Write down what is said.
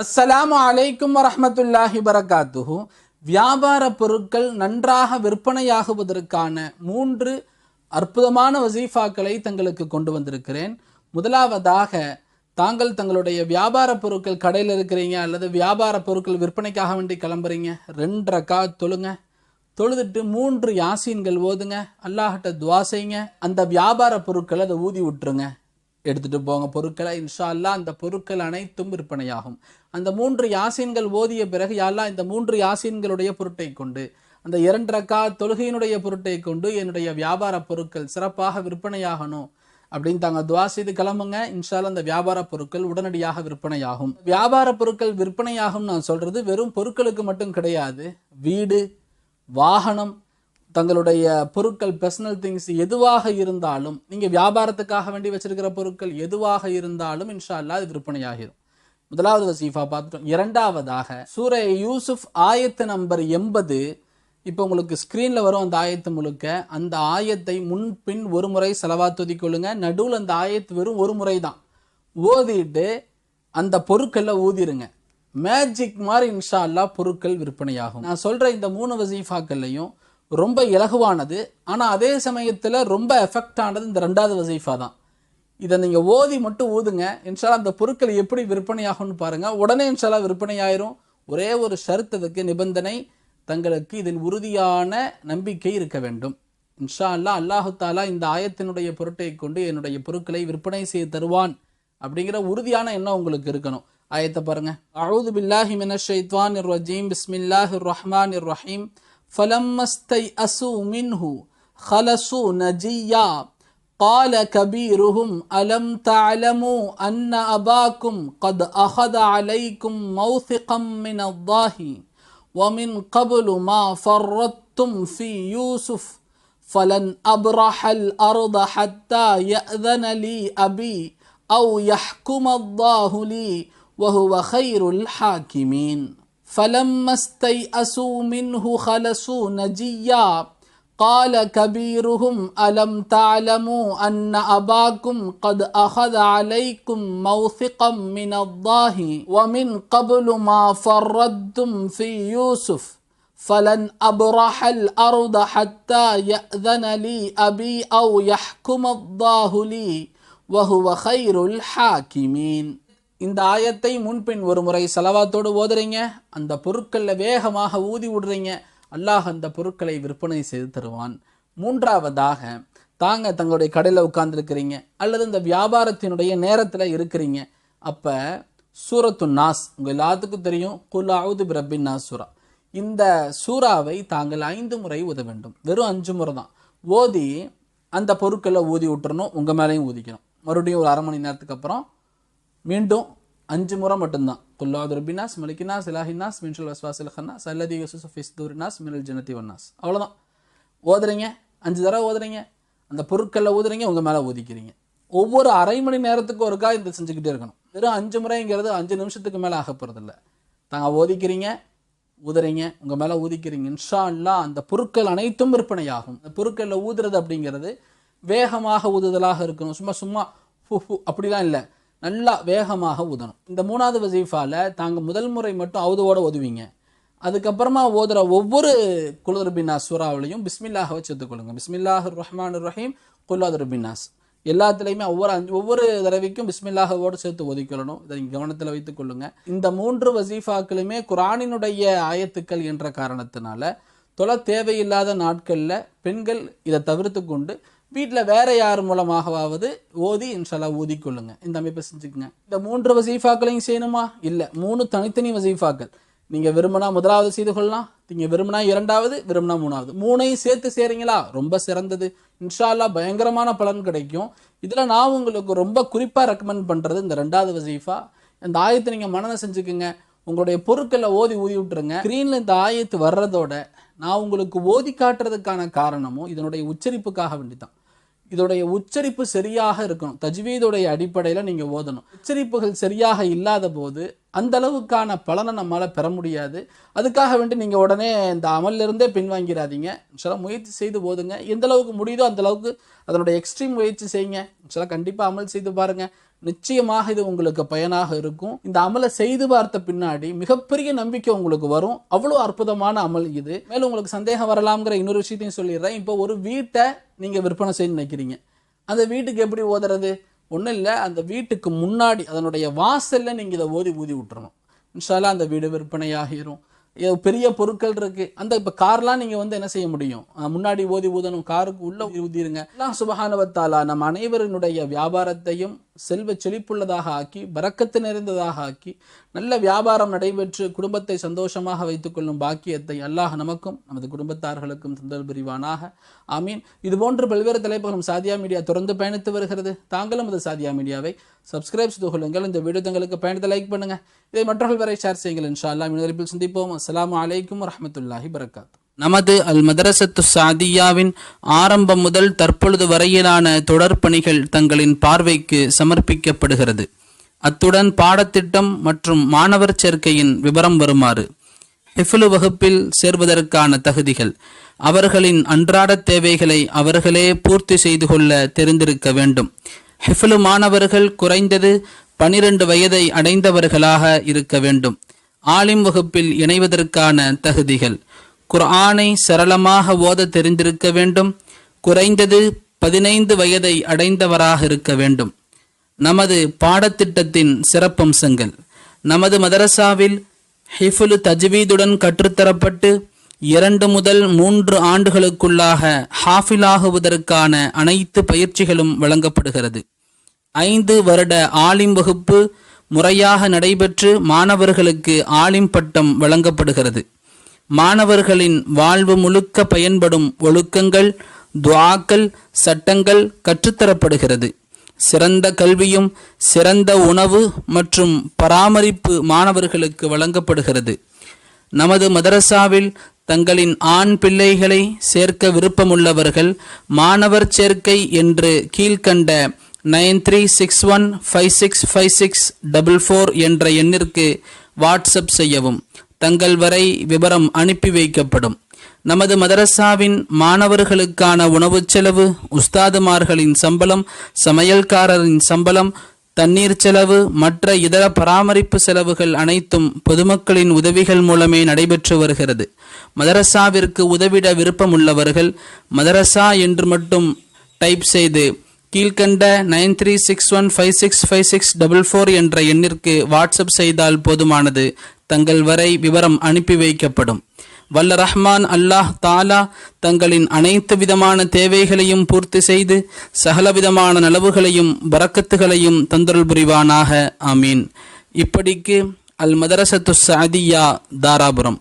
அஸ்ஸலாமு அலைக்கும் வரமத்துல்லாஹி வரகாத்துஹு. வியாபார பொருட்கள் நன்றாக விற்பனையாகுவதற்கான மூன்று அற்புதமான வசீஃபாக்களை தங்களுக்கு கொண்டு வந்திருக்கிறேன். முதலாவதாக தாங்கள் தங்களுடைய வியாபார பொருட்கள் கடையில் இருக்கிறீங்க அல்லது வியாபார பொருட்கள் விற்பனைக்காக வேண்டி கிளம்புறீங்க ரெண்டரை கா தொழுங்க. தொழுதுட்டு மூன்று யாசீன்கள் ஓதுங்க அல்லாஹ்கிட்ட துவா செய்யுங்க அந்த வியாபார பொருட்களை அதை ஊதி விட்டுருங்க. எடுத்துகிட்டு போங்க பொருட்களை. இன்ஷா அந்த பொருட்கள் அனைத்தும் விற்பனையாகும். அந்த மூன்று யாசீன்கள் ஓதிய பிறகு யாரெல்லாம் இந்த மூன்று யாசீன்களுடைய பொருட்டை கொண்டு அந்த இரண்டு ரக்கா தொழுகையினுடைய பொருட்டை கொண்டு என்னுடைய வியாபார பொருட்கள் சிறப்பாக விற்பனையாகணும் அப்படின்னு தாங்க துவா செய்து கிளம்புங்க. இன்ஷால் அந்த வியாபார பொருட்கள் உடனடியாக விற்பனையாகும். வியாபார பொருட்கள் விற்பனையாகும் நான் சொல்றது வெறும் பொருட்களுக்கு மட்டும் கிடையாது. வீடு வாகனம் தங்களுடைய பொருட்கள் பர்சனல் திங்ஸ் எதுவாக இருந்தாலும் நீங்கள் வியாபாரத்துக்காக வேண்டி வச்சிருக்கிற பொருட்கள் எதுவாக இருந்தாலும் இன்ஷா அல்லாஹ் அது விற்பனையாகிடும் முதலாவது வசீஃபா பார்த்துட்டோம். இரண்டாவதாக சூர யூசுப் ஆயத்து நம்பர் எண்பது இப்போ உங்களுக்கு ஸ்க்ரீனில் வரும் அந்த ஆயத்து முழுக்க. அந்த ஆயத்தை முன்பின் ஒரு முறை செலவாத்துதி கொள்ளுங்க. நடுவில் அந்த ஆயத்து வெறும் ஒரு முறை தான். ஓதிட்டு அந்த பொருட்களை ஊதிருங்க. மேஜிக் மாதிரி இன்ஷா பொருட்கள் விற்பனையாகும். நான் சொல்கிற இந்த மூணு வசீஃபாக்கள்லையும் ரொம்ப இலகுவானது. ஆனால் அதே சமயத்தில் ரொம்ப எஃபெக்ட் ஆனது இந்த ரெண்டாவது வசீஃபா தான். இதை நீங்கள் ஓதி மட்டும் ஊதுங்க. இன்ஷால்லா அந்த பொருட்கள் எப்படி விற்பனையாகும்னு பாருங்கள் உடனே இன்ஷாலா விற்பனை ஆயிரும். ஒரே ஒரு ஷருத்ததுக்கு நிபந்தனை தங்களுக்கு இதில் உறுதியான நம்பிக்கை இருக்க வேண்டும். இன்ஷா அல்லா அல்லாஹு தாலா இந்த ஆயத்தினுடைய பொருட்டை கொண்டு என்னுடைய பொருட்களை விற்பனை செய்து தருவான் அப்படிங்கிற உறுதியான எண்ணம் உங்களுக்கு இருக்கணும். ஆயத்தை பாருங்க. அழுது பில்லாஹி மினஷ் ஷைத்வானிர் ரஜீம். பிஸ்மில்லாஹிர் இர் ரஹீம். فلما استيأسوا منه خلصوا نجيا. قال كبيرهم ألم تعلموا أن أباكم قد أخذ عليكم موثقا من الله؟ ومن قبل ما فرطتم في يوسف فلن أبرح الأرض حتى يأذن لي أبي أو يحكم الله لي وهو خير الحاكمين. فلما استيأسوا منه خلصوا نجيا. قال كبيرهم ألم تعلموا أن أباكم قد أخذ عليكم موثقا من الله ومن قبل ما فردتم في يوسف؟ فلن أبرح الأرض حتى يأذن لي أبي أو يحكم الله لي وهو خير الحاكمين. இந்த ஆயத்தை முன்பின் ஒரு முறை செலவாத்தோடு ஓதுறீங்க. அந்த பொருட்களில் வேகமாக ஊதி விடுறீங்க. அல்லாஹ் அந்த பொருட்களை விற்பனை செய்து தருவான். மூன்றாவதாக தாங்க தங்களுடைய கடையில் உட்கார்ந்துருக்கிறீங்க. அல்லது இந்த வியாபாரத்தினுடைய நேரத்தில் இருக்கிறீங்க. அப்போ சூரத்து நாஸ் உங்கள் எல்லாத்துக்கும் தெரியும். குலாவது பிரபின் நாஸ் சூரா. இந்த சூறாவை தாங்கள் ஐந்து முறை ஊத வேண்டும். வெறும் அஞ்சு முறை தான். ஓதி அந்த பொருட்களை ஊதி விட்டுறணும். உங்கள் மேலேயும் ஊதிக்கணும். மறுபடியும் ஒரு அரை மணி நேரத்துக்கு அப்புறம் மீண்டும் அஞ்சு முறை மட்டும்தான். குல்லாது ரபினாஸ் மலிக்கினாஸ் இலாஹினாஸ் மின்ஷல் வஸ்வாசில் ஹன்னாஸ் அல்லதி யூசுஃப் இஸ்தூரினாஸ் மினல் ஜனதி வன்னாஸ் அவ்வளோதான் ஓதுறீங்க அஞ்சு தடவை ஓதுறீங்க அந்த பொருட்களில் ஊதுறீங்க உங்கள் மேலே ஊதிக்கிறீங்க ஒவ்வொரு அரை மணி நேரத்துக்கு ஒருக்கா இந்த செஞ்சுக்கிட்டே இருக்கணும். வெறும் அஞ்சு முறைங்கிறது அஞ்சு நிமிஷத்துக்கு மேலே ஆக போகிறதில்ல தாங்க ஓதிக்கிறீங்க ஊதுறீங்க உங்கள் மேலே ஊதிக்கிறீங்க. இன்ஷா அல்லா அந்த பொருட்கள் அனைத்தும் விற்பனையாகும். அந்த பொருட்களில் ஊதுறது அப்படிங்கிறது வேகமாக ஊதுதலாக இருக்கணும். சும்மா சும்மா ஃபு ஃபு அப்படிலாம் இல்லை. நல்லா வேகமாக ஊதணும். இந்த மூணாவது வசீஃபாவில் தாங்கள் முதல் முறை மட்டும் அவுதுவோட ஓதுவீங்க. அதுக்கப்புறமா ஓதுற ஒவ்வொரு குலுதுர்பின்னாஸ் சூறாவிலையும் பிஸ்மில்லாஹவை சேர்த்துக்கொள்ளுங்க பிஸ்மில்லாஹ் ரஹ்மான் ரஹீம் குல்லாதுர்பின்னாஸ் எல்லாத்துலேயுமே ஒவ்வொரு அஞ்சு ஒவ்வொரு தடவைக்கும் பிஸ்மில்லாஹோடு சேர்த்து ஒதுக்கொள்ளணும் இதை நீங்கள் கவனத்தில் வைத்துக் கொள்ளுங்க. இந்த மூன்று வசீஃபாக்களுமே குரானினுடைய ஆயத்துக்கள் என்ற காரணத்தினால தொலை தேவையில்லாத நாட்களில் பெண்கள் இதை தவிர்த்து கொண்டு வீட்டில் வேறு யார் மூலமாகவாவது ஓதி இன்ஷால்லா ஊதிக்கொள்ளுங்க. இந்த அமைப்பை செஞ்சுக்கோங்க. இந்த மூன்று வசீஃபாக்களையும் செய்யணுமா? இல்லை. மூணு தனித்தனி வசீஃபாக்கள். நீங்கள் விரும்பினா முதலாவது செய்து கொள்ளலாம். நீங்கள் விரும்பினா இரண்டாவது விரும்பினா மூணாவது. மூணையும் சேர்த்து செய்கிறீங்களா ரொம்ப சிறந்தது. இன்ஷால்லா பயங்கரமான பலன் கிடைக்கும். இதில் நான் உங்களுக்கு ரொம்ப குறிப்பாக ரெக்கமெண்ட் பண்ணுறது இந்த ரெண்டாவது வசீஃபா. இந்த ஆயத்தை நீங்கள் மனதை செஞ்சுக்குங்க. உங்களுடைய பொருட்களை ஓதி ஊதி விட்டுருங்க. ஸ்க்ரீனில் இந்த ஆயத்து வர்றதோட நான் உங்களுக்கு ஓதி காட்டுறதுக்கான காரணமும் இதனுடைய உச்சரிப்புக்காக வேண்டி தான் இதோடைய உச்சரிப்பு சரியாக இருக்கணும். தஜ்வீதுடைய அடிப்படையில் நீங்கள் ஓதணும். உச்சரிப்புகள் சரியாக இல்லாத போது அந்த அளவுக்கான பலனை நம்மளால் பெற முடியாது. அதுக்காக வேண்டி நீங்கள் உடனே இந்த அமல்லிருந்தே பின்வாங்கிறாதீங்க சில முயற்சி செய்து போதுங்க எந்த அளவுக்கு முடியுதோ அந்த அளவுக்கு அதனுடைய எக்ஸ்ட்ரீம் முயற்சி செய்யுங்க. சில கண்டிப்பாக அமல் செய்து பாருங்கள் நிச்சயமாக இது உங்களுக்கு பயனாக இருக்கும். இந்த அமலை செய்து பார்த்த பின்னாடி மிகப்பெரிய நம்பிக்கை உங்களுக்கு வரும். அவ்வளோ அற்புதமான அமல் இது. மேலும் உங்களுக்கு சந்தேகம் வரலாம்ங்கிற இன்னொரு விஷயத்தையும் சொல்லிடுறேன். இப்போ ஒரு வீட்டை நீங்கள் விற்பனை செய்ய நினைக்கிறீங்க. அந்த வீட்டுக்கு எப்படி ஓதுறது? ஒன்றும் இல்லை. அந்த வீட்டுக்கு முன்னாடி அதனுடைய வாசலில் நீங்கள் இதை ஓதி ஊதி விட்டுறணும். இன்ஷால்லா அந்த வீடு விற்பனையாகிரும். பெரிய பொருட்கள் இருக்கு. அந்த இப்போ கார்லாம் நீங்கள் வந்து என்ன செய்ய முடியும்? முன்னாடி ஓதி ஊதணும் காருக்கு உள்ள ஊதிருங்க. எல்லாம் சுபஹானவத்தாலா நம் அனைவரினுடைய வியாபாரத்தையும் செல்வ செழிப்புள்ளதாக ஆக்கி பறக்கத்து நிறைந்ததாக ஆக்கி நல்ல வியாபாரம் நடைபெற்று குடும்பத்தை சந்தோஷமாக வைத்துக்கொள்ளும் பாக்கியத்தை அல்லாஹ் நமக்கும் நமது குடும்பத்தார்களுக்கும் தந்தல் புரிவானாக. ஆமீன். இது போன்று பல்வேறு தலைப்புகளும் சாதியா மீடியா தொடர்ந்து பயணித்து வருகிறது. தாங்களும் அது சாதியா மீடியாவை சப்ஸ்கிரைப் செய்து கொள்ளுங்கள். இந்த வீடியோ தங்களுக்கு பயணத்தை லைக் பண்ணுங்க. இதை மற்றவர்கள் வரை ஷேர் செய்யுங்கள். இன்ஷா அல்லாஹ் இன்னொரு சந்திப்போம். அஸ்லாம் அலைக்கும் வரமத்துல்லாஹி வரகாத்து நமது அல் மதரசத்து சாதியாவின் ஆரம்பம் முதல் தற்பொழுது வரையிலான தொடர் பணிகள் தங்களின் பார்வைக்கு சமர்ப்பிக்கப்படுகிறது. அத்துடன் பாடத்திட்டம் மற்றும் மாணவர் சேர்க்கையின் விவரம் வருமாறு ஹிஃபுலு வகுப்பில் சேர்வதற்கான தகுதிகள் அவர்களின் அன்றாட தேவைகளை அவர்களே பூர்த்தி செய்து கொள்ள தெரிந்திருக்க வேண்டும். ஹிஃபுலு மாணவர்கள் குறைந்தது பனிரெண்டு வயதை அடைந்தவர்களாக இருக்க வேண்டும். ஆலிம் வகுப்பில் இணைவதற்கான தகுதிகள். குர்ஆனை சரளமாக ஓத தெரிந்திருக்க வேண்டும். குறைந்தது பதினைந்து வயதை அடைந்தவராக இருக்க வேண்டும். நமது பாடத்திட்டத்தின் சிறப்பம்சங்கள். நமது மதரசாவில் ஹிஃபுலு தஜ்வீதுடன் கற்றுத்தரப்பட்டு இரண்டு முதல் மூன்று ஆண்டுகளுக்குள்ளாக ஹாஃபிலாகுவதற்கான அனைத்து பயிற்சிகளும் வழங்கப்படுகிறது. ஐந்து வருட ஆலிம் வகுப்பு முறையாக நடைபெற்று மாணவர்களுக்கு ஆலிம் பட்டம் வழங்கப்படுகிறது. மாணவர்களின் வாழ்வு முழுக்க பயன்படும் ஒழுக்கங்கள் துவாக்கள் சட்டங்கள் கற்றுத்தரப்படுகிறது. சிறந்த கல்வியும் சிறந்த உணவு மற்றும் பராமரிப்பு மாணவர்களுக்கு வழங்கப்படுகிறது. நமது மதரசாவில் தங்களின் ஆண் பிள்ளைகளை சேர்க்க விருப்பமுள்ளவர்கள் மாணவர் சேர்க்கை என்று கீழ்கண்ட nine three six one five six five six double four என்ற எண்ணிற்கு வாட்ஸ்அப் செய்யவும். தங்கள் வரை விவரம் அனுப்பி வைக்கப்படும். நமது மதரசாவின் மாணவர்களுக்கான உணவுச் செலவு உஸ்தாதுமார்களின் சம்பளம் சமையல்காரரின் சம்பளம் தண்ணீர் செலவு மற்ற இதர பராமரிப்பு செலவுகள் அனைத்தும் பொதுமக்களின் உதவிகள் மூலமே நடைபெற்று வருகிறது. மதரசாவிற்கு உதவிட விருப்பமுள்ளவர்கள் மதரசா என்று மட்டும் டைப் செய்து கீழ்கண்ட nine three six one five six five six double four என்ற எண்ணிற்கு வாட்ஸ்அப் செய்தால் போதுமானது. தங்கள் வரை விவரம் அனுப்பி வைக்கப்படும். வல்ல ரஹ்மான் அல்லாஹ் தாலா தங்களின் அனைத்து விதமான தேவைகளையும் பூர்த்தி செய்து சகலவிதமான நலவுகளையும் வரக்கத்துகளையும் தந்தருள் புரிவானாக. ஆமீன். இப்படிக்கு அல் மதரசத்து சாதியா தாராபுரம்.